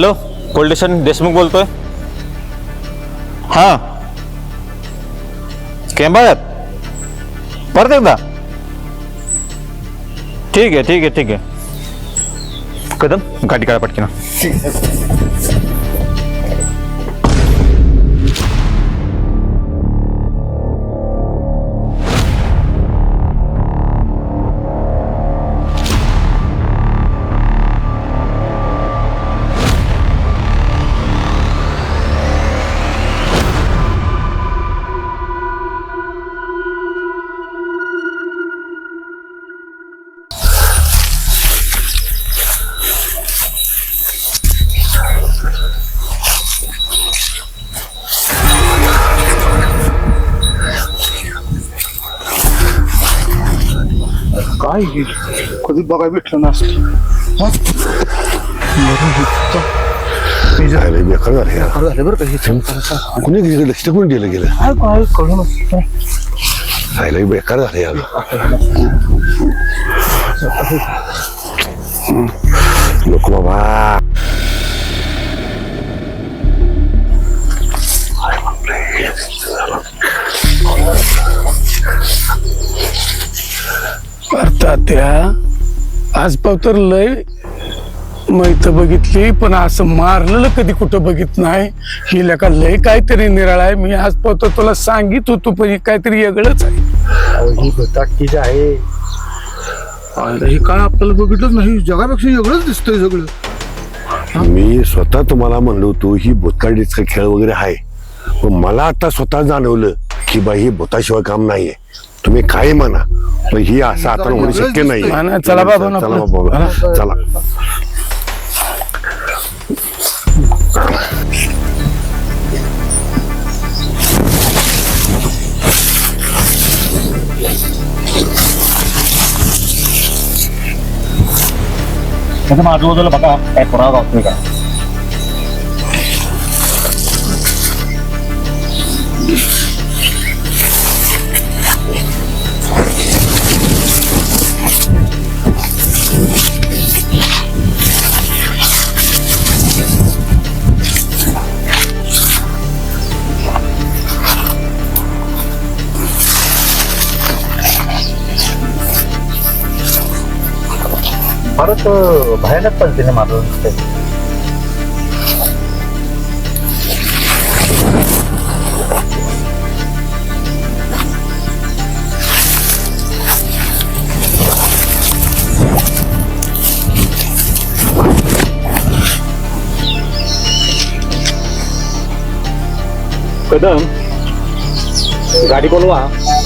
Hello police station Deshmukh बोलतोय. हां. केंबाळ्यात? परत एकदा. ठीक आहे ठीक आहे ठीक आहे. कदम गाडी काढा पटकीना काय हे? कधी बघायला भेटलं नसतं झालं बेकार झालं झालं बरं का कुणी गेलं लक्ष कोणी दिलं गेलं काय काय कळून राहिलं बेकार झालं यार नको बाबा अर्थात त्या आज तर लय मैत बघितली पण असं मारलेलं कधी कुठं बघित नाही. ही लेका लय काहीतरी निराळ आहे. मी आज पावतो तुला सांगित होतो पण हे काहीतरी वेगळंच आहे. ही आहे हे काय आपल्याला बघितलं नाही. जगापेक्षा वेगळंच दिसतंय सगळं. मी स्वतः तुम्हाला म्हणलो होतो ही भूतकाळीचा खेळ वगैरे आहे. पण मला आता स्वतः जाणवलं की बाई ही भूताशिवाय काम नाहीये. तुम्ही काही म्हणा. पण ही असं आता होणं शक्य नाही. चला बाबा, चला. बाबा. चला. त्याच्या आजूबाजूला बघा काय पुरावा गावतोय का? फारच भयानक पद्धतीने मारलं दिसतंय कदम गाडी बोलवा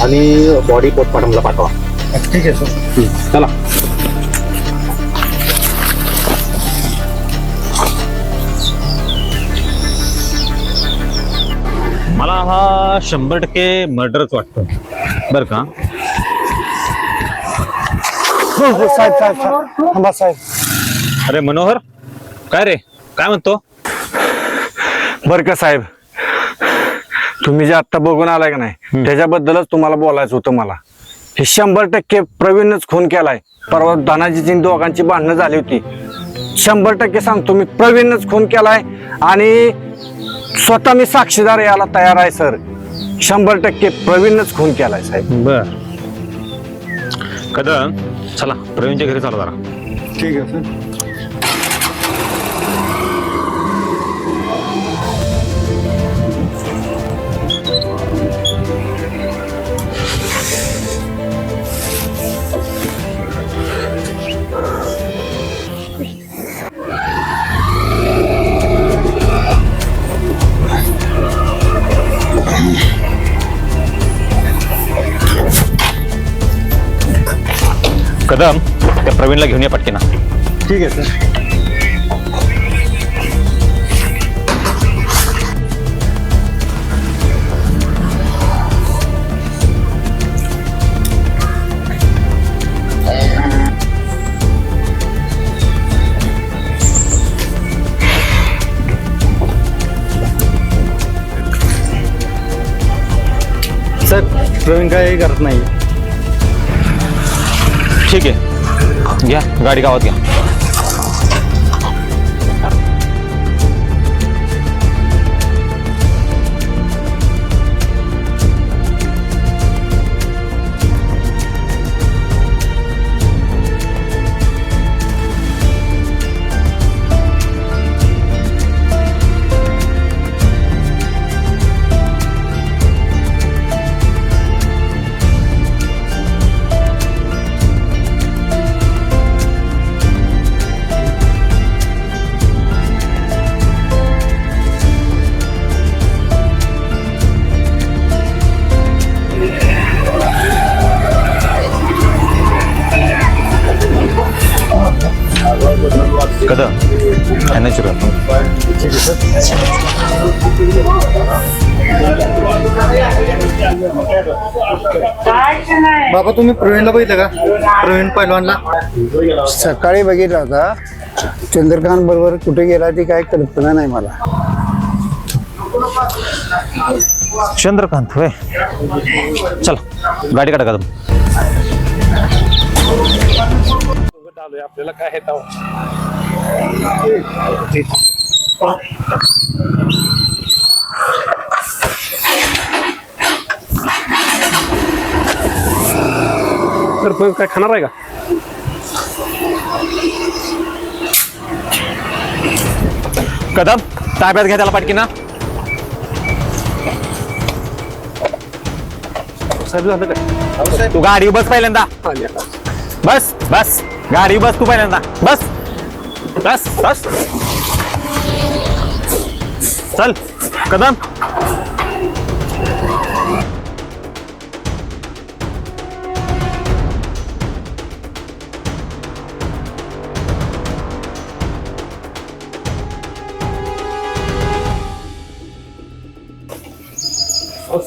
आणि बॉडी पोस्टमार्टमला पाठवा. ठीक आहे सर. चला. हा शंभर टक्के मर्डरच वाटतो. बर का? हो हो साहेब साहेब साहेब. थांबा साहेब. अरे मनोहर काय रे? काय म्हणतो? बर का साहेब? तुम्ही जे आत्ता बघून आलाय का नाही त्याच्याबद्दलच तुम्हाला बोलायचं होतं मला. हे शंभर टक्के प्रवीणच खून केलाय. परवा धनाजीची दोघांची भांडणं झाली होती. शंभर टक्के सांगतो मी प्रवीणच खून केलाय आणि स्वतः मी साक्षीदार याला तयार आहे सर. शंभर टक्के प्रवीणच खून केलाय साहेब. बर. कदम चला प्रवीणच्या घरी चला जरा ठीक आहे सर. कदम त्या प्रवीणला घेऊन ये पटकीना. ठीक आहे सर. सर प्रवीण काय करत नाही? ठीक आहे. घ्या गाडी गावात घ्या. बाबा तुम्ही प्रवीणला बघितलं का? प्रवीण पैलवानला. सकाळी बघितला होता. चंद्रकांत बरोबर कुठे गेला ती काय कल्पना नाही मला. चंद्रकांत होय. चला गाडी काढा कदम तर काय खाणार आहे का? कदम ताब्यात घ्या त्याला साहेब झालं काय? तू गाडी बस पहिल्यांदा. बस बस. गाडी बस तू पहिल्यांदा. बस. बस बस. चल. कदम.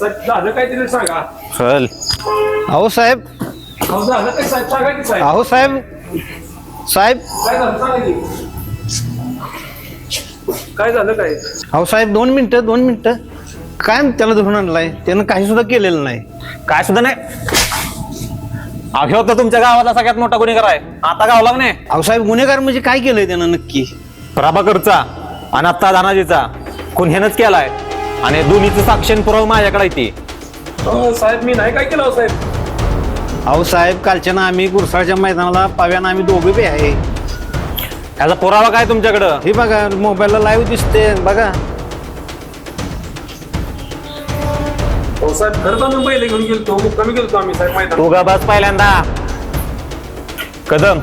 झालं काय सांगा. चल अहो साहेब. झालं काय साहेब? सांगा की साहेब. अहो साहेब. साहेब. काय झालं? सांगा की. काय झालं काय? अहो साहेब दोन मिनिटं दोन मिनिटं. काय त्याला धरून आणलाय? त्यानं काही सुद्धा केलेलं नाही. काय सुद्धा नाही. अहो तर तुमच्या गावातला सगळ्यात मोठा गुन्हेगार आहे. आता गावला नाही अहो साहेब गुन्हेगार म्हणजे काय केलंय त्यानं नक्की? प्रभाकरचा आणि आत्ता धानाजीचा खून ह्यानंच केलाय. आणि दोन्हीचं साक्षण पुरावा माझ्याकडे आहे ती. साहेब मी नाही काय केलं हो साहेब? अहो साहेब कालच्यानं आम्ही गुरसाळच्या मैदानाला पाव्यानं आम्ही दोघे बी आहे. ह्याचा पुरावा काय तुमच्याकडं? हे बघा मोबाईलला लाईव्ह दिसते बघा. हो साहेब खरंच आम्ही पहिले घेऊन गेलतो मुक्कामी गेलतो आम्ही साहेब मैदान तू गा बस पहिल्यांदा. कदम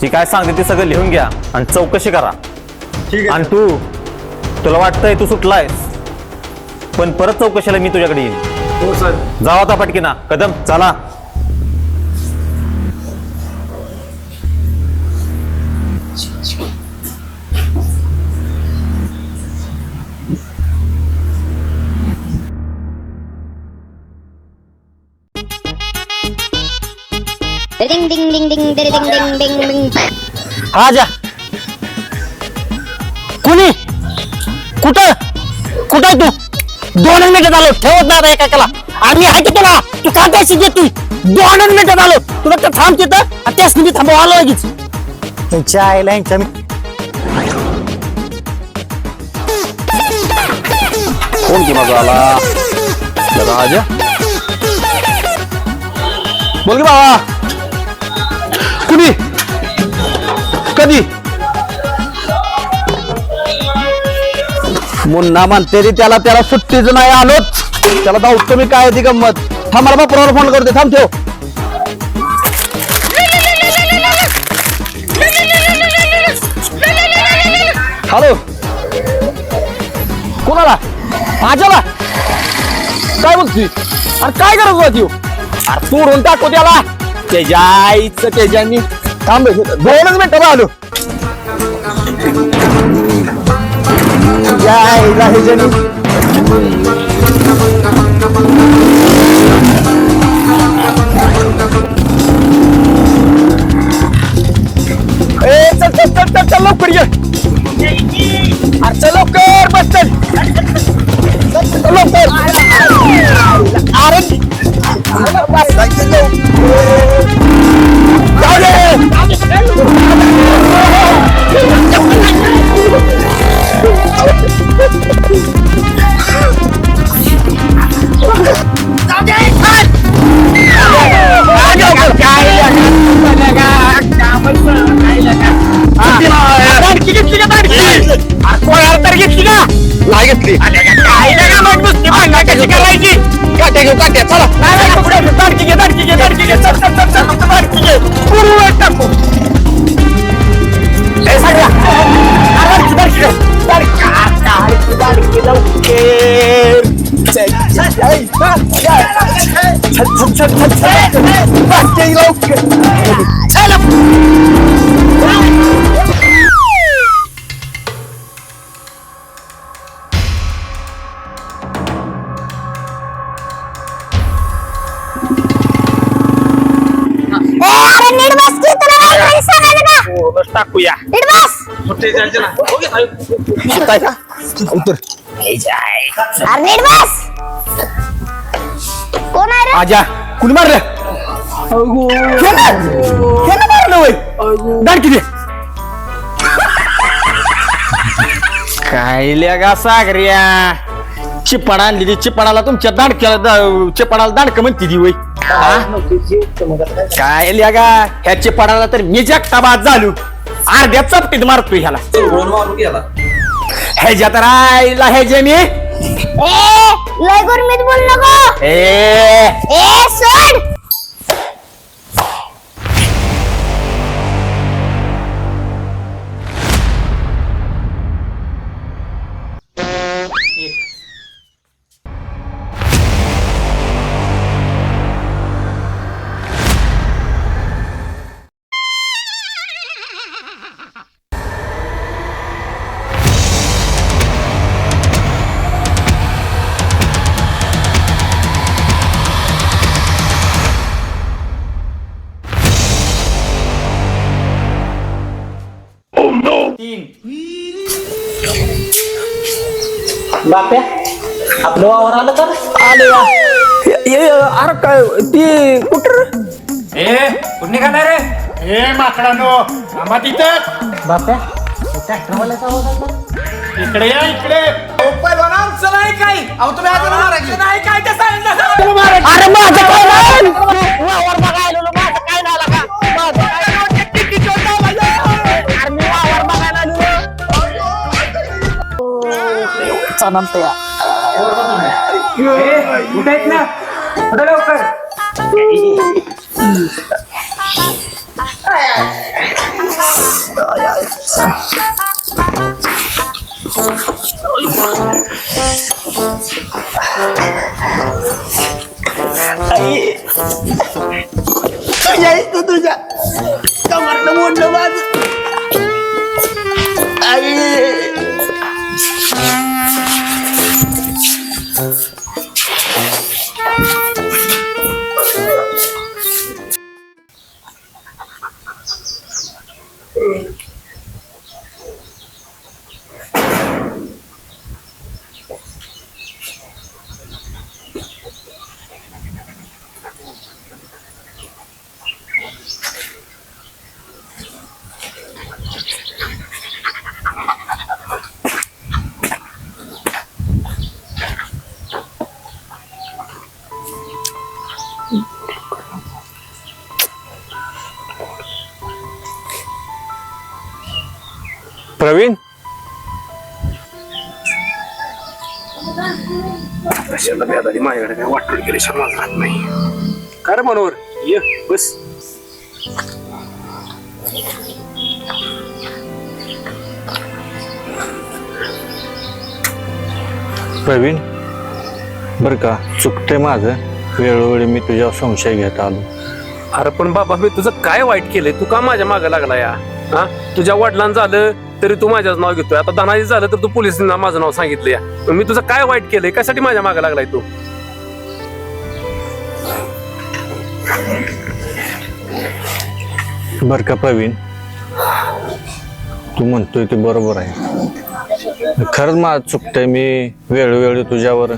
ती काय सांगते ते सगळं लिहून घ्या आणि चौकशी करा. ठीक आणि तू तुला वाटतंय तू सुटलायस. पण परत चौकशीला मी तुझ्याकडे येईन. हो जावा आता पटकीना. कदम चला. Ding ding ding ding ding ding ding ding ding. आजा कुणी? कुठं? कुठं आहे तू? दोन मिनिटात आलो ठेवत नाही आता एकाला आम्ही आहे की तुला? तू का पैसे देतोय दोन मिनिटात आलो तुला तर थांब तिथं आणि त्याच मी थांबव आलो लगेच. त्यांच्या आईला यांच्या मी कोण की माझा आला? दादा आजा बोल की बाबा कुणी? कधी? मुन्ना म्हणते त्याला त्याला सुट्टीच नाही आलोच. त्याला धावतो मी काय ती गंमत. थांब मला बापरावर फोन करते थांब ठेव. हॅलो. कोणाला? माझ्याला? काय बोलती? अरे काय गरज होती हो? अरे तोडून टाकू त्याला. त्याच्या आईचं त्याच्यानी थांब दोनच मिनिटं. आलो. तुझ्या आईला ह्याच्यानी ए चल लवकर ये. अरे चल लवकर बस चल लवकर. टाकूया नीट बस काय का उतर अरे नीट बस. कोण आहे रे? आजा कुणी मारलं? केलं मारलं वय. दाडकी दे. काय लेगा सागऱ्या? चिपाड आणलेली चिपाडाला तुमच्या दाडक्याला दा- चिपाडाला दाडक म्हणते ती वय. हा? काय लेगा? ह्या चिपाडाला तर मी जगता बाद झालो. अर्ध्या चपटीत मारतोय ह्याला. ह्याच्या तर आईला ह्याच्या मी. ए लय गुरमीत बोल नको. ए. ए सोड. बाप्या आपलं वावर आलं का आलं या. ए, ए, अरे काय ते कुठं ए कुठे निघाला रे? ए माकडानो आम्हा तिथं. बाप्या इकडे या इकडे. अरे माझं काय नाही. वावर बघायला. आलो. चालतं या. तुझ्या इथं तुझ्या कमरनं मोडलं माझं आई प्रवीण? माझ्याकडे काय वाटून गेले समाज राहत नाही काय रे मनोहर? ये बस. प्रवीण बरं का चुकते माझं. वेळोवेळी मी तुझ्यावर संशय घेत आलो. अरे पण बाबा मी तुझं काय वाईट केलंय? तू का माझ्या मागे लागला या? हा? तुझ्या वडिलांना झालं तरी तू माझ्याच नाव घेतोय. आता धनाजी झालं तर तू पोलिसांना माझं नाव सांगितलं या पण मी तुझं काय वाईट केलंय? कशासाठी माझ्या मागे लागलाय तू? बर का प्रवीण? तू म्हणतोय ते बरोबर आहे. खरंच मला चुकतंय मी वेळोवेळी तुझ्यावर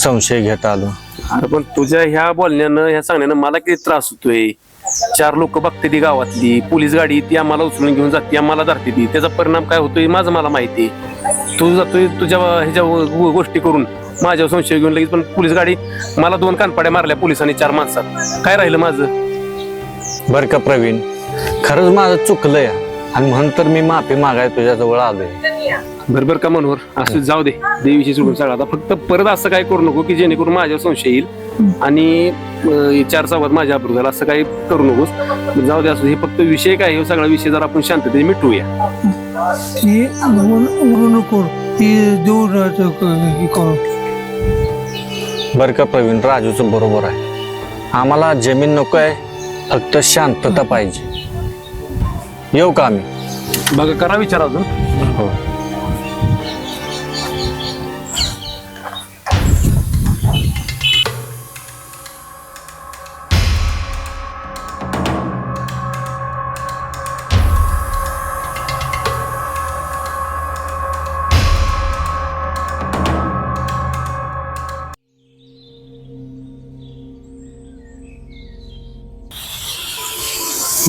संशय घेत आलो. अरे पण तुझ्या ह्या बोलण्यानं ह्या सांगण्यानं मला किती त्रास होतोय. चार लोक बघते ती गावातली. पोलीस गाडी ती आम्हाला उचलून घेऊन जाते आम्हाला धरते ती. त्याचा परिणाम काय होतोय माझं मला माहिती आहे. तू जातोय तुझ्या ह्याच्या गोष्टी करून. माझ्यावर संशय घेऊन लगेच पण पोलीस गाडी मला दोन कानपाड्या मारल्या पोलिसांनी चार माणसात. काय राहिलं माझं? बरं का प्रवीण खरंच माझं चुकलंय. आणि म्हणून तर मी माफी मागाय तुझ्याजवळ आलोय. बरोबर का मनोहर? असं जाऊ दे. देवीशी सोडून सगळं आता फक्त परत असं काय करू नको की जेणेकरून माझ्यावर संशय येईल आणि चार संवाद माझ्या अप्रूव्ह असं काही करू नकोस. जाऊ दे असं हे फक्त विषय काय आहे, हे? सगळा विषय जर आपण शांततेने मिटवूया. ती उडू नको. ती देऊ करू. बर का प्रवीण राजूचं बरोबर आहे. आम्हाला जमीन नको आहे फक्त शांतता पाहिजे. येऊ का आम्ही? बघा करा विचार अजून. हो.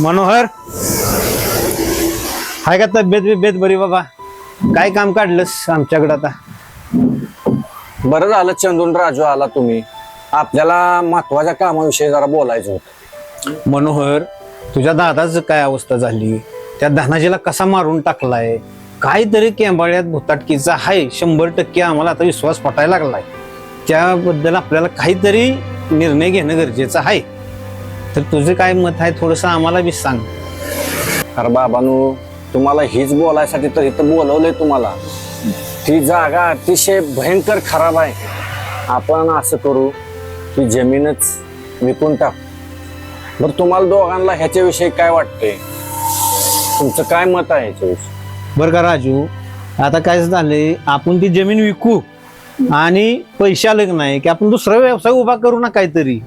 मनोहर? हाय का तब्येत बिब्येत बरी बाबा? काय काम काढलंस आमच्याकडे आता? बरं झालं चंदून राजू आला तुम्ही. आपल्याला महत्त्वाच्या कामाविषयी जरा बोलायचं होतं. मनोहर तुझ्या दादाच काय अवस्था झाली? त्या धनाजीला कसा मारून टाकलाय? काहीतरी केंबाळ्यात भुताटकीचा आहे शंभर टक्के आम्हाला आता विश्वास पटायला लागलाय. त्याबद्दल आपल्याला काहीतरी निर्णय घेणं गरजेचं आहे. तर तुझं काय मत आहे? थोडस आम्हाला बी सांग. अरे बाबानू तुम्हाला हीच बोलायसाठी तर इथं बोलवलंय तुम्हाला. ती जागा अतिशय भयंकर खराब आहे. आपण असं करू की जमीनच विकून टाक. बरं तुम्हाला दोघांना ह्याच्याविषयी काय वाटतंय? तुमचं काय मत आहे ह्याच्याविषयी? बरं का राजू आता काय झालंय आपण ती जमीन विकू आणि की नाही की आपण दुसरा व्यवसाय उभा करू ना काहीतरी.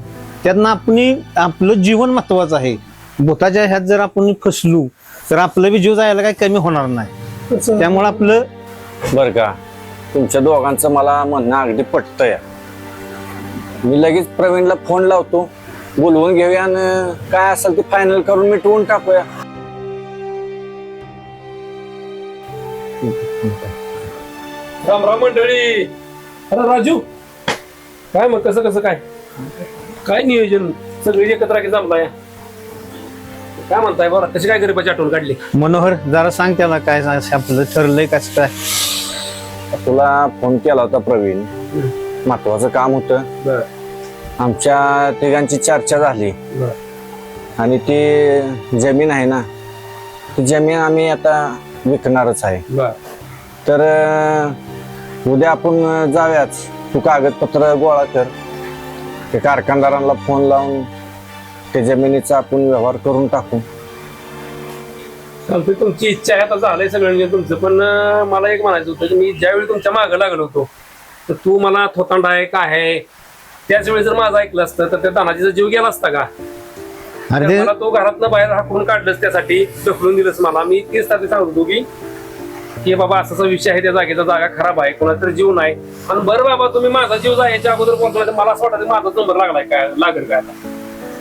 त्यातनं आपण आपलं जीवन महत्वाचं आहे. भूताच्या ह्यात जर आपण फसलो तर आपलं बी जीव जायला काही कमी होणार नाही. त्यामुळे आपलं बरं का. तुमच्या दोघांचं मला म्हणणं अगदी पटतंय. मी लगेच प्रवीणला फोन लावतो. बोलवून घेऊया आणि काय असेल ते फायनल करून मिटवून टाकूया. राम राम मंडळी. अरे राजू. काय मग कसं कसं काय? काय नियोजन? सगळी एकत्र की जमलाय? काय म्हणताय बरं? कशी काय गरीबाची आठवण काढली? मनोहर जरा सांग त्याला काय आपलं ठरलंय कसं काय? तुला फोन केला होता प्रवीण. महत्वाचं काम होतं. आमच्या तिघांची चर्चा झाली. आणि ती जमीन आहे ना ती जमीन आम्ही आता विकणारच आहे. तर अं, उद्या आपण जाऊयाच तू कागदपत्र गोळा कर. ते कारखानदारांना फोन लावून ते जमिनीचा आपण व्यवहार करून टाकू. चालतंय तुमची इच्छा आहे आता झालंय सगळं म्हणजे तुमचं. पण अं, मला एक म्हणायचं होतं की मी ज्यावेळी तुमच्या मागं लागलो होतो तर तू मला थोतांड आहे काय आहे? त्याच वेळी जर माझं ऐकलं असतं तर त्या दानाजीचा जीव गेला असता का? अरे ते मला तो घरातनं बाहेर हाकून काढलंच त्यासाठी ढकलून दिलंच मला. मी तेच त्यासाठी सांगत की की बाबा असाचा विषय आहे त्या जागेचा जागा खराब आहे कोणाचा तरी जीव नाही. आणि बरं बाबा तुम्ही माझा जीव जायच्या अगोदर तर मला असं वाटतं माझा नंबर लागलाय काय लागेल काय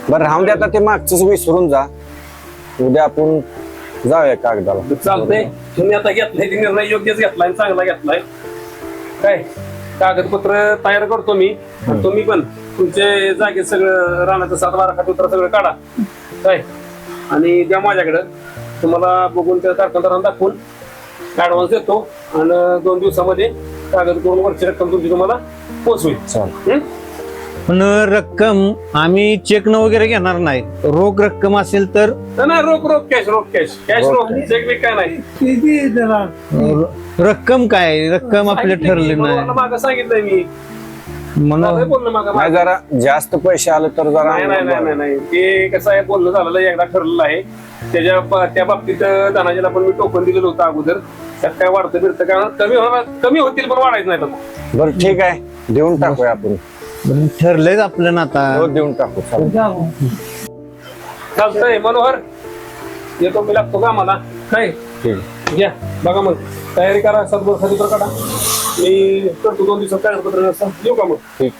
बरं राहून दे आता ते मागचंच विसरून जा. उद्या आपण जाऊया कागदाला. चालतंय. तुम्ही आता घेतलाय ते निर्णय योग्यच घेतलाय आणि चांगला घेतलाय. काय? कागदपत्र तयार करतो मी. आणि तुम्ही पण तुमचे जागे सगळं राहण्याचं सात बारा खातपत्र सगळं काढा. काय? आणि द्या माझ्याकडं. तुम्हाला बघून त्या कारखानदारांना दाखवून ऍडव्हान्स देतो आणि दोन दिवसामध्ये कागद करून वरची रक्कम तुमची तुम्हाला हं? पण रक्कम आम्ही चेक न वगैरे घेणार नाही. रोख रक्कम असेल तर? नाही, रोख रोख कॅश रोख कॅश कॅश रोख चेक काय नाही. रक्कम काय? रक्कम आपले ठरले नाही. मागं सांगितलंय मी. झालंय बोलणं मागं नाही जरा जास्त पैसे आले तर जरा नाही नाही नाही नाही नाही. ते कसं आहे बोलणं झालेलं आहे, एकदा ठरलेलं आहे. त्याच्या त्या बाबतीत धनाजीला पण मी टोकन दिलेलं होतं अगोदर. त्यात काय वाढतं बिरतं काय कमी होणार कमी होतील पण वाढायचं नाही तर बरं ठीक आहे. देऊन टाकूया आपण. ठरलंय आपलं ना आता. हो देऊन टाकू. चालेल. चालतंय मनोहर. येतो मी लागतो का मला काय? ठीक बघा मग. तयारी करा सदबर सदबर काढा. मी करतो दोन दिवसात कागदपत्र येऊ का मग? ठीक.